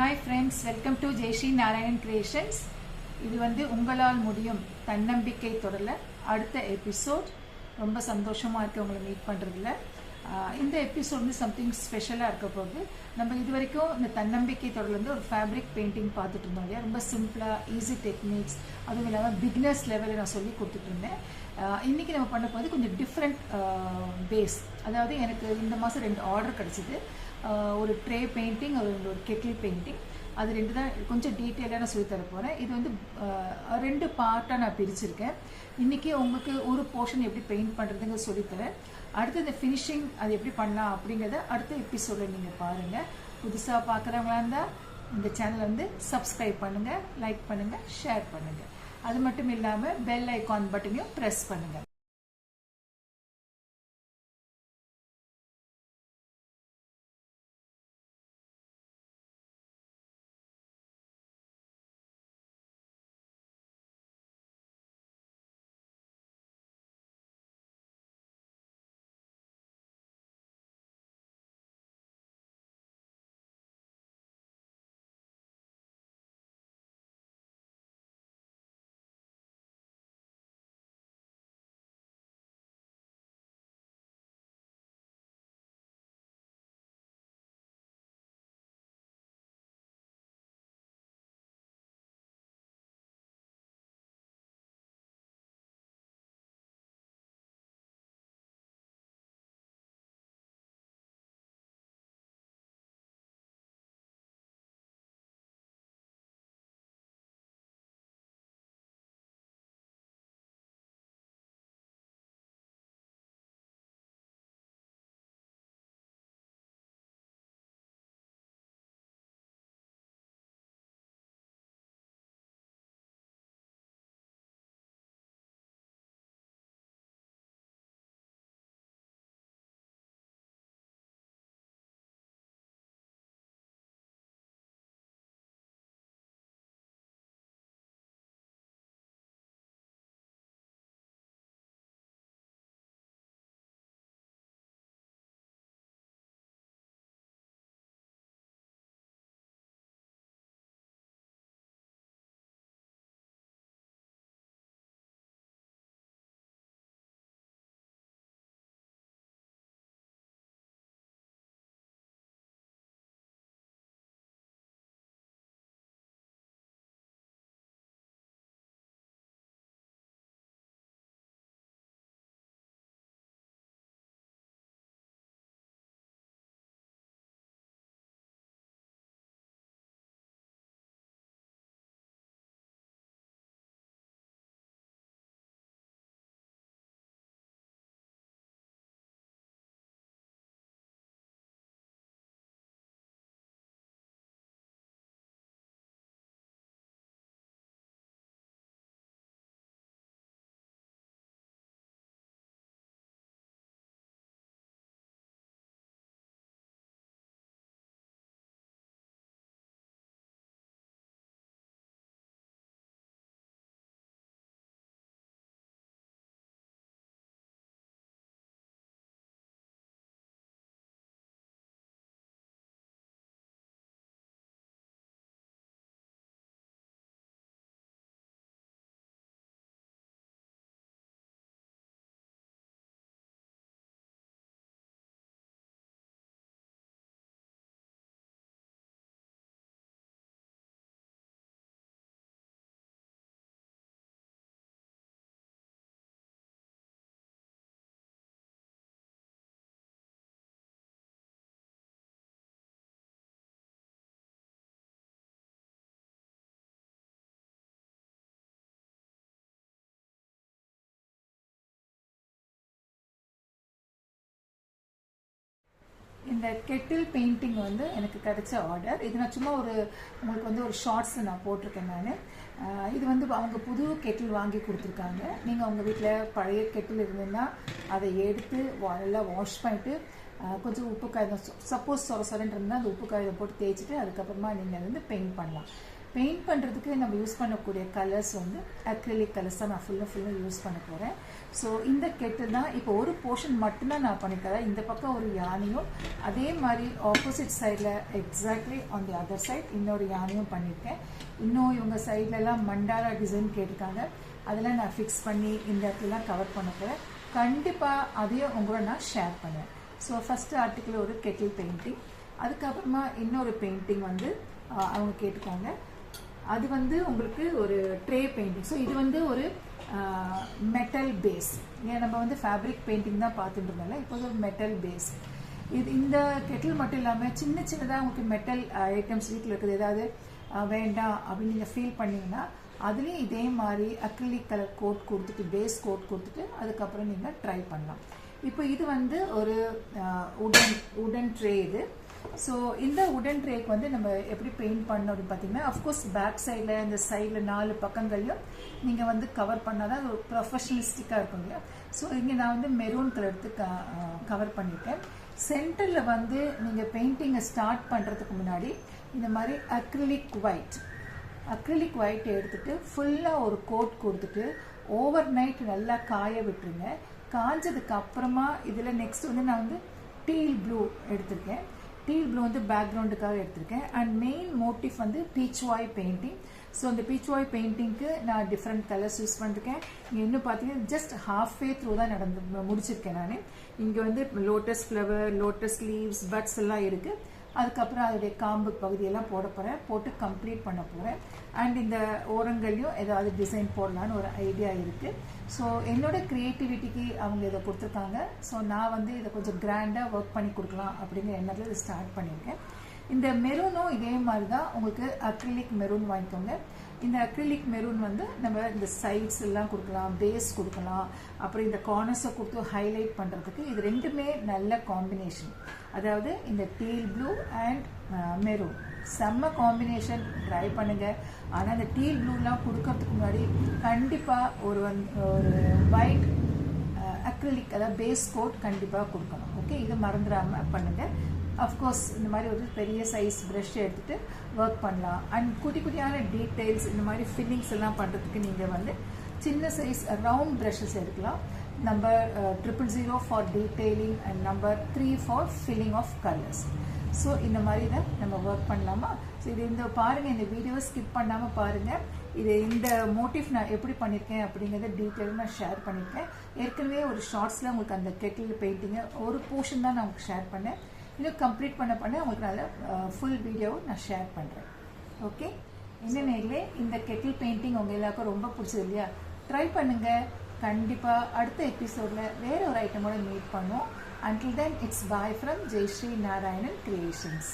Hi friends welcome to Jaishree Narayanan creations இது வந்து உங்களால் முடியும் தன்னம்பிக்கை தொடரல அடுத்த எபிசோட் ரொம்ப சந்தோஷமாக இருக்குது உங்களை மீட் பண்ணுறதுல இந்த எபிசோட் வந்து சம்திங் ஸ்பெஷலாக இருக்க போகுது. நம்ம இது வரைக்கும் இந்த தன்னம்பிக்கை தொடர்லேருந்து ஒரு ஃபேப்ரிக் பெயிண்டிங் பார்த்துட்டு இருந்தோம் இல்லையா? ரொம்ப சிம்பிளாக ஈஸி டெக்னிக்ஸ் அதுவும் இல்லாமல் பிக்னஸ் லெவலில் நான் சொல்லி கொடுத்துட்டு இருந்தேன். இன்றைக்கி நம்ம பண்ண போது கொஞ்சம் டிஃப்ரெண்ட் பேஸ் அதாவது எனக்கு இந்த மாதம் ரெண்டு ஆர்டர் கிடச்சிது. ஒரு ட்ரே பெயிண்டிங் ஒரு ஒரு கெட்டில் பெயிண்டிங் அது ரெண்டு தான் கொஞ்சம் டீட்டெயிலாக நான் சொல்லித் தர போகிறேன் இது வந்து ரெண்டு பார்ட்டாக நான் பிரிச்சிருக்கேன். இன்றைக்கி உங்களுக்கு ஒரு போர்ஷன் எப்படி பெயிண்ட் பண்ணுறதுங்க சொல்லித்தரேன் அடுத்து இந்த ஃபினிஷிங் அது எப்படி பண்ணலாம் அப்படிங்கிறத அடுத்த எபிசோடில் நீங்கள் பாருங்கள் புதுசாக பார்க்குறவங்களா இருந்தால் இந்த சேனலை வந்து சப்ஸ்கிரைப் பண்ணுங்கள் லைக் பண்ணுங்கள் ஷேர் பண்ணுங்கள் அது மட்டும் இல்லாமல் பெல் ஐக்கான் பட்டனையும் ப்ரெஸ் பண்ணுங்கள் இந்த கெட்டில் பெயிண்டிங் வந்து எனக்கு கிடைச்ச ஆர்டர் இது நான் சும்மா ஒரு உங்களுக்கு வந்து ஒரு ஷார்ட்ஸ் நான் போட்டிருக்கேன் நான். இது வந்து அவங்க புது கெட்டில் வாங்கி கொடுத்துருக்காங்க. நீங்கள் அவங்க வீட்டில் பழைய கெட்டில் இருந்ததுன்னா அதை எடுத்து நல்லா வாஷ் பண்ணிட்டு கொஞ்சம் உப்பு காகிதம் சப்போஸ் சொர சொரன்னு இருந்தால் அந்த உப்பு காகிதம் போட்டு தேய்ச்சிட்டு அதுக்கப்புறமா நீங்கள் வந்து பெயிண்ட் பண்ணலாம். பெயிண்ட் பண்ணுறதுக்கு நம்ம யூஸ் பண்ணக்கூடிய கலர்ஸ் வந்து அக்ரிலிக் கலர்ஸ் தான் நான் ஃபுல்லாக ஃபுல்லாக யூஸ் பண்ண போகிறேன் ஸோ இந்த கெட்டு தான் இப்போ ஒரு போர்ஷன் மட்டும்தான் நான் பண்ணிக்கிறேன். இந்த பக்கம் ஒரு யானையும் அதே மாதிரி ஆப்போசிட் சைடில் exactly on the other side இன்னொரு யானையும் பண்ணியிருக்கேன். இன்னும் இவங்க சைட்லலாம் மண்டாரா டிசைன் கேட்டிருக்காங்க. அதெல்லாம் நான் ஃபிக்ஸ் பண்ணி இந்த இடத்துலலாம் கவர் பண்ண போகிறேன் கண்டிப்பாக அதையும் உங்களோட நான் ஷேர் பண்ணுவேன். ஸோ ஃபஸ்ட்டு ஆர்டிக்கிள் ஒரு கெட்டில் பெயிண்டிங் அதுக்கப்புறமா இன்னொரு பெயிண்டிங் வந்து அவங்க கேட்டிருக்காங்க. அது வந்து உங்களுக்கு ஒரு ட்ரே பெயிண்டிங் ஸோ இது வந்து ஒரு மெட்டல் பேஸ் ஏன் நம்ம வந்து ஃபேப்ரிக் பெயிண்டிங் தான் பார்த்துட்டு இருந்தோம்ல இப்போ ஒரு மெட்டல் பேஸ் இது இந்த கெட்டில் மட்டும் இல்லாமல் சின்ன சின்னதாக உங்களுக்கு மெட்டல் ஐட்டம்ஸ் வீட்டில் இருக்குது. ஏதாவது வேண்டாம் அப்படின்னு நீங்கள் ஃபீல் பண்ணிங்கன்னா அதுலேயும் இதே மாதிரி அக்ரிலிக் கலர் கோட் கொடுத்துட்டு பேஸ் கோட் கொடுத்துட்டு அதுக்கப்புறம் நீங்கள் ட்ரை பண்ணலாம். இப்போ இது வந்து ஒரு உடன் உடன் ட்ரே இது. ஸோ இந்த உடன் ட்ரேக்கு வந்து நம்ம எப்படி பெயிண்ட் பண்ணோம் அப்படின்னு பார்த்தீங்கன்னா அஃப்கோர்ஸ் பேக் சைடில் இந்த சைடில் நாலு பக்கங்களையும் நீங்கள் வந்து கவர் பண்ணால் தான் அது ஒரு ப்ரொஃபஷனலிஸ்டிக்காக இருக்கும் இல்லையா? ஸோ இங்கே நான் வந்து மெரூன் கலர் எடுத்து கவர் பண்ணியிருக்கேன். சென்டரில் வந்து நீங்கள் பெயிண்டிங்கை ஸ்டார்ட் பண்ணுறதுக்கு முன்னாடி இந்த மாதிரி அக்ரிலிக் ஒயிட் அக்ரிலிக் ஒயிட் எடுத்துட்டு ஃபுல்லாக ஒரு கோட் கொடுத்துட்டு ஓவர் நைட் நல்லா காய விட்டுருங்க. காஞ்சதுக்கு அப்புறமா இதில் நெக்ஸ்ட் வந்து நான் வந்து டீல் ப்ளூ எடுத்திருக்கேன். டீல் ப்ளூ வந்து பேக்ரவுண்டுக்காக எடுத்திருக்கேன். அண்ட் மெயின் மோட்டிவ் வந்து பீச் வாய் பெயிண்டிங் ஸோ அந்த பீச் வாய் பெயிண்டிங்க்கு நான் டிஃப்ரெண்ட் கலர்ஸ் யூஸ் பண்ணிருக்கேன். இங்கே இன்னும் பார்த்தீங்கன்னா ஜஸ்ட் ஹாஃப் வே த்ரூ தான் நடந்து முடிச்சிருக்கேன் நான். இங்கே வந்து lotus flower lotus leaves buds எல்லாம் இருக்குது அதுக்கப்புறம் அதோடைய காம்பு பகுதியெல்லாம் போட போகிறேன் போட்டு கம்ப்ளீட் பண்ண போகிறேன் அண்ட் இந்த ஓரங்கள்லையும் ஏதாவது டிசைன் போடலான்னு ஒரு ஐடியா இருக்குது ஸோ என்னோட க்ரியேட்டிவிட்டிக்கு அவங்க இதை கொடுத்துருக்காங்க. ஸோ நான் வந்து இதை கொஞ்சம் கிராண்டாக ஒர்க் பண்ணி கொடுக்கலாம் அப்படிங்கிற எண்ணத்தில் இதை ஸ்டார்ட் பண்ணியிருக்கேன். இந்த மெரூனும் இதே மாதிரி தான் உங்களுக்கு அக்ரிலிக் மெரூன் வாங்கிக்கோங்க. இந்த அக்ரிலிக் மெரூன் வந்து நம்ம இந்த சைட்ஸ் எல்லாம் கொடுக்கலாம் பேஸ் கொடுக்கலாம். அப்புறம் இந்த கார்னர்ஸை கொடுத்து ஹைலைட் பண்ணுறதுக்கு இது ரெண்டுமே நல்ல காம்பினேஷன் அதாவது இந்த டீல் ப்ளூ அண்ட் மெரூன் செம்ம காம்பினேஷன் ட்ரை பண்ணுங்க. ஆனால் இந்த டீல் ப்ளூலாம் கொடுக்கறதுக்கு முன்னாடி கண்டிப்பாக ஒரு வந் ஒரு ஒயிட் அக்ரிலிக் uh, அதாவது பேஸ் கோட் கண்டிப்பாக கொடுக்கணும். ஓகே இதை மறந்துடாமல் பண்ணுங்கள் அஃப்கோர்ஸ் இந்த மாதிரி ஒரு பெரிய சைஸ் ப்ரஷ் எடுத்துகிட்டு ஒர்க் பண்ணலாம். அண்ட் குட்டி குட்டியான டீட்டெயில்ஸ் இந்த மாதிரி ஃபில்லிங்ஸ் எல்லாம் பண்ணுறதுக்கு நீங்கள் வந்து சின்ன சைஸ் ரவுண்ட் ப்ரஷஸ் எடுக்கலாம். Number triple zero for detailing and number three for filling of colours so இந்த மாதிரி தான் நம்ம ஒர்க் பண்ணலாமா? ஸோ இது இந்த பாருங்கள் இந்த வீடியோவை ஸ்கிப் பண்ணாமல் பாருங்கள் இது இந்த மோட்டிவ் நான் எப்படி பண்ணியிருக்கேன் அப்படிங்கிறத டீட்டெயிலும் நான் ஷேர் பண்ணியிருக்கேன் ஏற்கனவே ஒரு ஷார்ட்ஸில் உங்களுக்கு அந்த கெட்டில் பெயிண்டிங்கை ஒரு போர்ஷன் தான் நான் உங்களுக்கு ஷேர் பண்ணேன். இன்னும் கம்ப்ளீட் பண்ண பண்ண உங்களுக்கு நல்ல ஃபுல் வீடியோவை நான் ஷேர் பண்ணுறேன் ஓகே என்ன நேரில் இந்த கெட்டில் பெயிண்டிங் உங்கள் எல்லாருக்கும் ரொம்ப பிடிச்சது இல்லையா? ட்ரை பண்ணுங்கள் கண்டிப்பாக அடுத்த எபிசோடில் வேற ஒரு ஐட்டமோட மீட் பண்ணுவோம். Until then it's bye from Jayashree Narayanan creations